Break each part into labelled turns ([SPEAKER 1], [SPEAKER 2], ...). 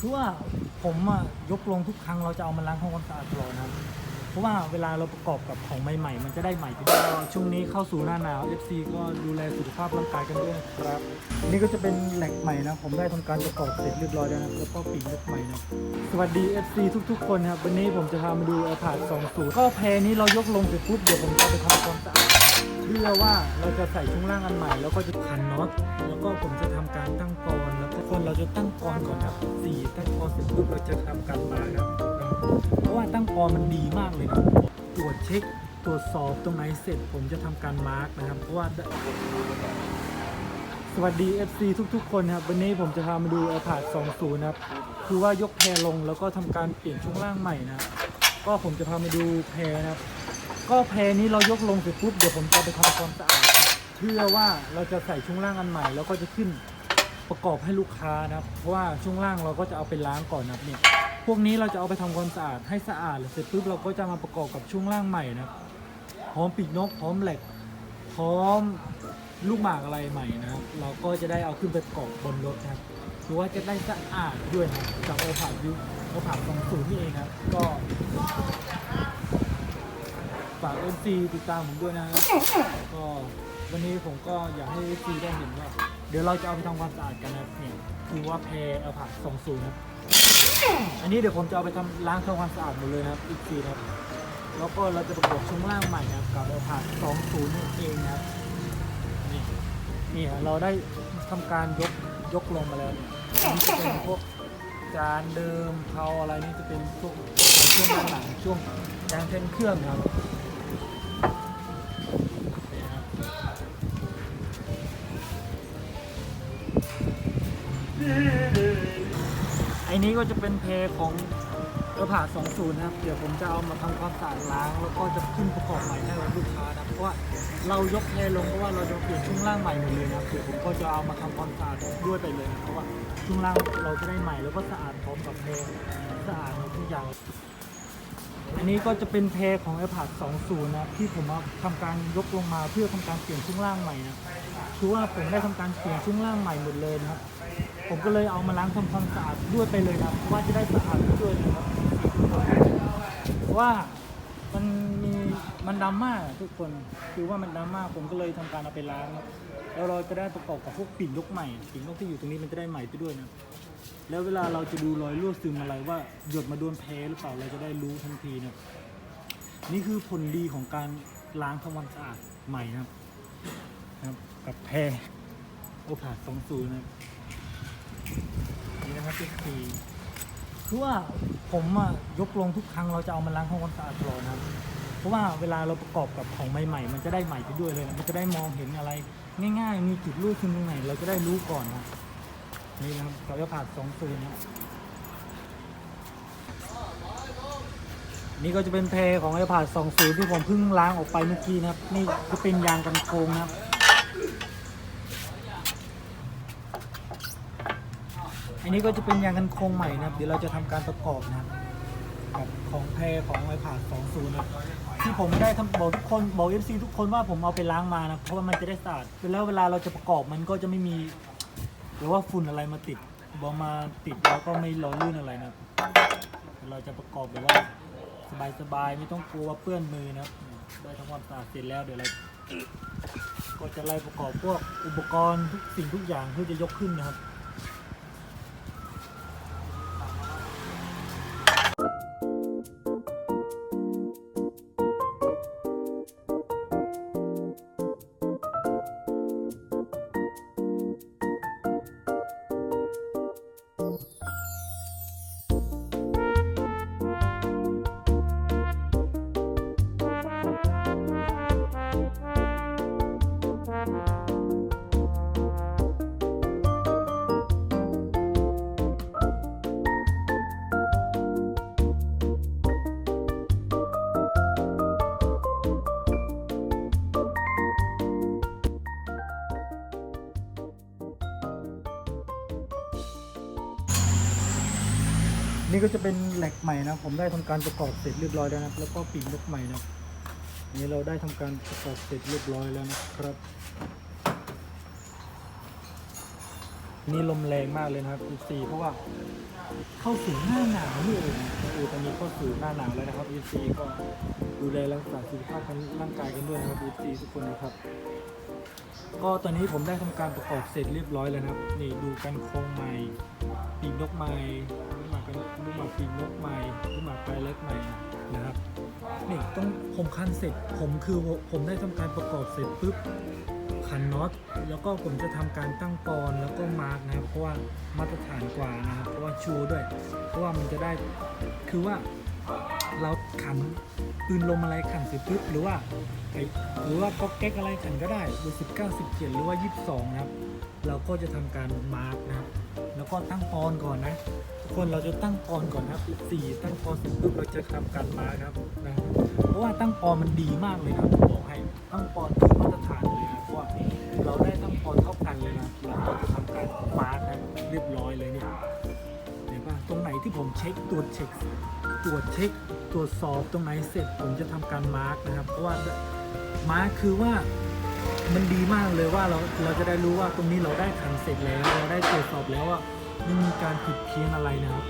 [SPEAKER 1] คือว่าผมอะยกลงทุกครั้งเราจะเอามาล้างทำความสะอาดตลอดนะเพราะว่าเวลาเราประกอบกับของใหม่ๆ มันจะได้ใหม่ไปด้วช่วงนี้เข้าสู่หน้าหนาว FC ก็ดูแลสุขภาพร่างกายกันด้วยนะครับ นี่ก็จะเป็นแหลกใหม่นะ ผมได้ทำการประกอบเสร็จเรียบร้อยแล้วนะแล้วก็ปีกเล็กใหม่นะสวัสดี FC ทุกๆ คนครับวันนี้ผมจะพามาดู iPad 20ก็แพนี้เรายกลงเสร็จปุ๊บเดี๋ยวผมจะไปทำความสะอาดเพื่อว่าเราจะใส่ช่วงล่างอันใหม่แล้วก็จะพันน็อตแล้วก็ผมจะทำการตั้งกรนแล้วก็คนเราจะตั้งกรนก่อนครับ ปุ๊บเราจะทำการมาครับ เพราะว่าตั้งกรมันดีมากเลยนะตรวจเช็คตรวจสอบตรงไหนเสร็จผมจะทำการมาร์กนะครับ เพราะว่า สวัสดี FC ทุกๆ คนครับ วันนี้ผมจะพามาดู iPad 20นะครับ คือว่ายกแพรลงแล้วก็ทำการเปลี่ยนช่วงล่างใหม่นะ ก็ผมจะพามาดูแพรนะครับ ก็แพรนี้เรายกลงเสร็จปุ๊บเดี๋ยวผมจะไปทำความสะอาด เพื่อว่าเราจะใส่ช่วงล่างอันใหม่แล้วก็จะขึ้น ประกอบให้ลูกค้านะครับ เพราะว่าช่วงล่างเราก็จะเอาไปล้างก่อนนะครับเนี่ยพวกนี้เราจะเอาไปทำความสะอาดให้สะอาดเสร็จปุ๊บเราก็จะมาประกอบกับช่วงล่างใหม่นะครับพร้อมปีกนกพร้อมเหล็กพร้อมลูกหมากอะไรใหม่นะครับ เราก็จะได้เอาขึ้นไปประกอบบนรถนะครับคือว่าจะได้สะอาดด้วยนะจากโอผานยุโอผานสองศูนย์นี่เองครับ ก็ฝาก FC ติดตามผมด้วยนะครับก็วันนี้ผมก็อยากให้ FC ได้เห็นว่า เดี๋ยวเราจะเอาไปทำความสะอาดกันนะครับเนี่ยคือว่าแพรเอาผ่าสองศูนย์นะครับ อันนี้เดี๋ยวผมจะเอาไปทำล้างทำความสะอาดหมดเลยนะครับอีกทีนะครับ แล้วก็เราจะประกอบช่วงล่างใหม่นะครับกับเอาผ่าสองศูนย์เองนะครับนี่นี่เราได้ทำการยกยกลงมาแล้วเนี่ยจะเป็นพวกจานเดิมเพาอะไรนี่จะเป็นพวกช่วงด้านหลังช่วงยางเช่นเครื่องครับ อ้นี้ก็จะเป็นเพของกระผา20 นะครับ เดี๋ยวผมจะเอามาทำความสะอาดล้าง แล้วก็จะขึ้นประกอบใหม่ให้กับลูกค้านะครับเพราะว่าเรายกเพลงเพราะว่าเราจะเปลี่ยนช่วงล่างใหม่หมดเลยนะเดี๋ยวผมก็จะเอามาทำความสะอาดด้วยไปเลยนะเพราะว่าช่วงล่างเราจะได้ใหม่แล้วก็สะอาดพร้อมกับเพลสะอาดทุกอย่างอันนี้ก็จะเป็นเพของ iPad 20 นะครับที่ผมมาทำการยกลงมาเพื่อทำการเปลี่ยนช่วงล่างใหม่นะคือว่าผมได้ทำการเปลี่ยนช่วงล่างใหม่หมดเลยนะครับ ผมก็เลยเอามาล้างทำความสะอาดด้วยไปเลยครับเพราะว่าจะได้สะอาดด้วยนะครับว่ามันมีมันดำมากทุกคนคือว่ามันดำมากผมก็เลยทำการเอาไปล้างครับแล้วเราจะได้ประกอบกับพวกปีกนกใหม่ปีกนกที่อยู่ตรงนี้มันจะได้ใหม่ไปด้วยนะแล้วเวลาเราจะดูรอยรั่วซึมอะไรว่าหยดมาโดนแพรหรือเปล่าเราจะได้รู้ทันทีนะนี่คือผลดีของการล้างทำความสะอาดใหม่นะครับ กับแพรโอผาสองศูนย์นะ ครับนี่นะครับที่สี่คือว่าผมอะยกลงทุกครั้งเราจะเอามาล้างทำความสะอาดตลอดนะครับ เพราะว่าเวลาเราประกอบกับของใหม่ๆ มันจะได้ใหม่ไปด้วยเลยนะมันจะได้มองเห็นอะไร ง่ายๆ มีจุดรั่วซึมตรงไหนเราจะได้รู้ก่อนนะนี่นะครับเราจะผ่าสองศูนนะนี่ก็จะเป็นเพลของไอ้ผ่าสองศูนที่ผมเพิ่งล้างออกไปเมื่อกี้นะครับ นี่ก็เป็นยางกันโครงนะครับ อันนี้ก็จะเป็นยางกันโครงใหม่นะครับ เดี๋ยวเราจะทำการประกอบนะครับกับของเพลของไอผ่าสองศูนย์นะที่ผมได้ทำบอกทุกคนบอกเอฟซีทุกคนว่าผมเอาไปล้างมานะเพราะว่ามันจะได้สะอาดแล้วเวลาเราจะประกอบมันก็จะไม่มี หรือว่าฝุ่นอะไรมาติดบอมาติดแล้วก็ไม่ร้อนลื่นอะไรนะเราจะประกอบแบบว่าสบายๆไม่ต้องกลัวว่าเปื้อนมือนะครับได้ทำความสะอาดเสร็จแล้วเดี๋ยวเราก็จะไล่ประกอบพวกอุปกรณ์ทุกสิ่งทุกอย่างเพื่อจะยกขึ้นนะครับ นี่ก็จะเป็นแหลกใหม่นะ ผมได้ทำการประกอบเสร็จเรียบร้อยแล้วนะแล้วก็ปีกนกใหม่นะนี่เราได้ทำการประกอบเสร็จเรียบร้อยแล้วนะครับ นี่ลมแรงมากเลยนะครับ E4 เพราะว่าเข้าสู่หน้าหนาวนี่เองคือตอนนี้เข้าสู่หน้าหนาวแล้วนะครับ EC ก็ดูแลรักษาสุขภาพันร่างกายกันด้วยนะครับ EC ทุกคนนะครับ ก็ตอนนี้ผมได้ทำการประกอบเสร็จเรียบร้อยแล้วนะครับ นี่ดูกันโครงใหม่ปีกนกใหม่ ลูกหมากกันลูกหมากปีกนกใหม่ลูกหมากปลายเล็กใหม่นะครับนี่ต้องผมคันเสร็จผมคือผมได้ทำการประกอบเสร็จปุ๊บขันน็อตแล้วก็ผมจะทำการตั้งปอนแล้วก็มาร์กนะครับเพราะว่ามาตรฐานกว่านะครับเพราะว่าชูด้วย เพราะว่ามันจะได้คือว่าเราขันปืนลมอะไรขันเสร็จปุ๊บหรือว่าหรือว่าก๊อกแก๊กอะไรขันก็ได้เบอร์สิบเก้าสิบเจ็ดหรือว่ายี่สิบสองนะครับ เราก็จะทำการมาร์กนะครับแล้วก็ตั้งปอนก่อนนะทุกคนเราจะตั้งปอนก่อนนะครับสี่ตั้งปอนเสร็จปุ๊บเราจะทำการมาร์กครับนะเพราะว่าตั้งปอนมันดีมากเลยนะผมบอกให้ตั้งปอนคือมาตรฐานเลยนะเพราะว่าเราได้ตั้งปอนเท่ากันเลยนะเราก็จะทำการมาร์กนะเรียบร้อยเลยเนี่ยเห็นปะตรงไหนที่ผมเช็คตรวจเช็คตรวจเช็คตรวจสอบตรงไหนเสร็จผมจะทำการมาร์กนะครับ เพราะว่ามาร์กคือว่า มันดีมากเลยว่าเราเราจะได้รู้ว่าตรงนี้เราได้ขันเสร็จแล้วเราได้ตรวจสอบแล้วว่าไม่มีการผิดเพี้ยนอะไรนะครับ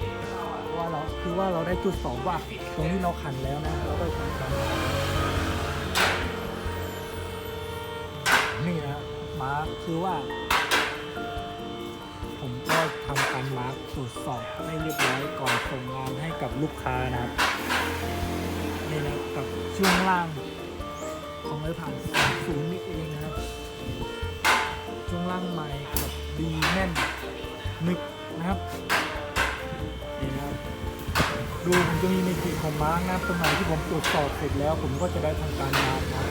[SPEAKER 1] ว่าเราคือว่าเราได้ตรวจสอบว่า ตรงนี้เราขันแล้วนะเราก็ทำการนี่นะมาร์คคือว่า ผมก็ทำการมาร์คตรวจสอบให้เรียบร้อยก่อนส่งงานให้กับลูกค้านะครับนี่นะกับช่วงล่าง ของไอ้ผ่านศูนย์นี่เองนะครับช่วงล่างใหม่กับดีแน่นนึกนะครับนี่นะครับดูผมจะมีเมจิของมาร์กนะครับตรงไหนที่ผมตรวจสอบเสร็จแล้ว ผมก็จะได้ทำการมาร์กนะ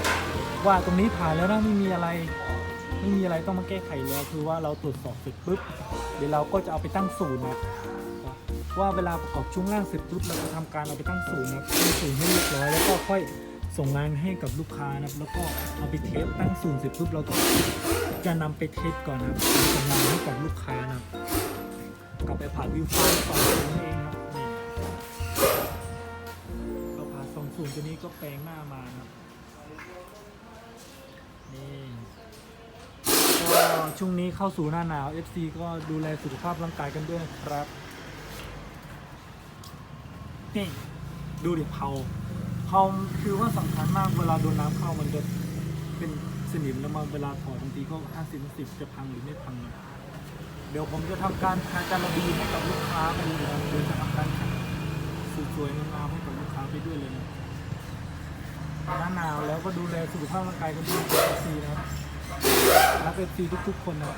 [SPEAKER 1] ว่าตรงนี้ผ่านแล้วนะไม่มีอะไรไม่มีอะไรต้องมาแก้ไขแล้ว คือว่าเราตรวจสอบเสร็จปุ๊บเดี๋ยวเราก็จะเอาไปตั้งศูนย์นะว่าเวลาประกอบช่วงล่างเสร็จปุ๊บเราจะทำการเอาไปตั้งศูนย์นะตั้งศูนย์ให้เรียบร้อยแล้วก็ค่อย ส่งงานให้กับลูกค้านะครับ แล้วก็เอาไปเทสตั้งศูนย์เสร็จปุ๊บเราก็จะนำไปเทสก่อนนะครับส่งงานให้กับลูกค้านะครับกลับไปผ่านวิวไฟล์สองนเองครับนี่เราผ่านสองศูนย์ตัวนี้ก็แปลงหน้ามานะครับนี่ก็ช่วงนี้เข้าสู่หน้าหนาว FC ก็ดูแลสุขภาพร่างกายกันด้วยครับนี่ดูดิเผา เผาคือว่าสำคัญมากเวลาโดนน้ำเข้ามันจะเป็นสนิมแล้วมาเวลาถอดบางทีก็ห้าสิบสิบจะพังหรือไม่พังเดี๋ยวผมจะทำการทาการระบีให้กับลูกค้าไปเลยนะเดี๋ยจะทำการขัดสวยๆงามให้กับลูกค้าไปด้วยเลยนะหน้าหนาวแล้วก็ดูแลสุขภาพร่างกายกันด้วยเอฟซีนะครับรักเอฟซีทุกๆคนนะ